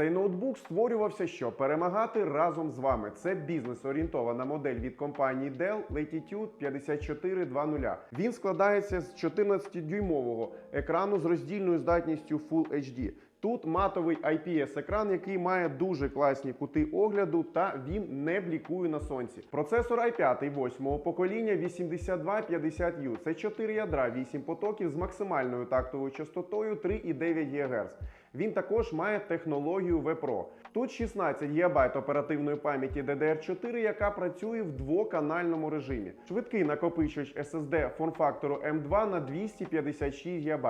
Цей ноутбук створювався, щоб перемагати разом з вами. Це бізнес-орієнтована модель від компанії Dell Latitude 5420. Він складається з 14-дюймового екрану з роздільною здатністю Full HD. Тут матовий IPS-екран, який має дуже класні кути огляду, та він не блікує на сонці. Процесор i5 восьмого покоління 8250U. Це 4 ядра, 8 потоків з максимальною тактовою частотою 3,9 ГГц. Він також має технологію VPRO. Тут 16 ГБ оперативної пам'яті DDR4, яка працює в двоканальному режимі. Швидкий накопичувач SSD форм-фактору M2 на 256 ГБ.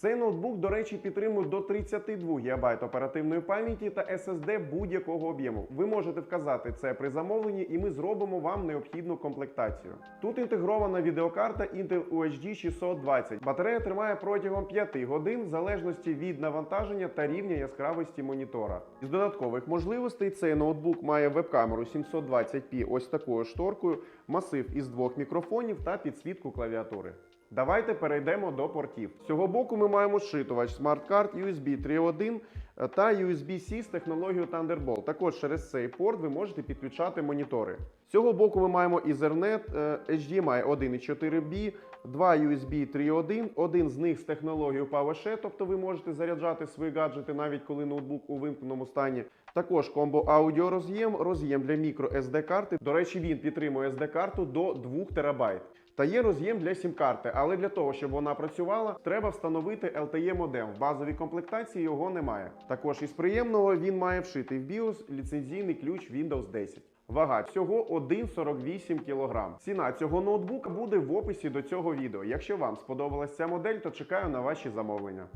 Цей ноутбук, до речі, підтримує до 32 ГБ оперативної пам'яті та SSD будь-якого об'єму. Ви можете вказати це при замовленні, і ми зробимо вам необхідну комплектацію. Тут інтегрована відеокарта Intel UHD 620. Батарея тримає протягом 5 годин в залежності від навантаження та рівня яскравості монітора. Із додаткових можливостей цей ноутбук має веб-камеру 720p ось такою шторкою, масив із двох мікрофонів та підсвітку клавіатури. Давайте перейдемо до портів. З цього боку ми маємо зшитувач Smart Card USB 3.1 та USB-C з технологією Thunderbolt. Також через цей порт ви можете підключати монітори. З цього боку ми маємо Ethernet, е, HDMI 1.4B, два USB 3.1, один з них з технологією PowerShare, тобто ви можете заряджати свої гаджети навіть коли ноутбук у вимкненому стані. Також комбо аудіо роз'єм, роз'єм для мікро SD карти. До речі, він підтримує SD карту до 2 ТБ. Та є роз'єм для сім-карти, але для того, щоб вона працювала, треба встановити LTE модем. В базовій комплектації його немає. Також із приємного він має вшитий в BIOS ліцензійний ключ Windows 10. Вага всього 1,48 кг. Ціна цього ноутбука буде в описі до цього відео. Якщо вам сподобалась ця модель, то чекаю на ваші замовлення.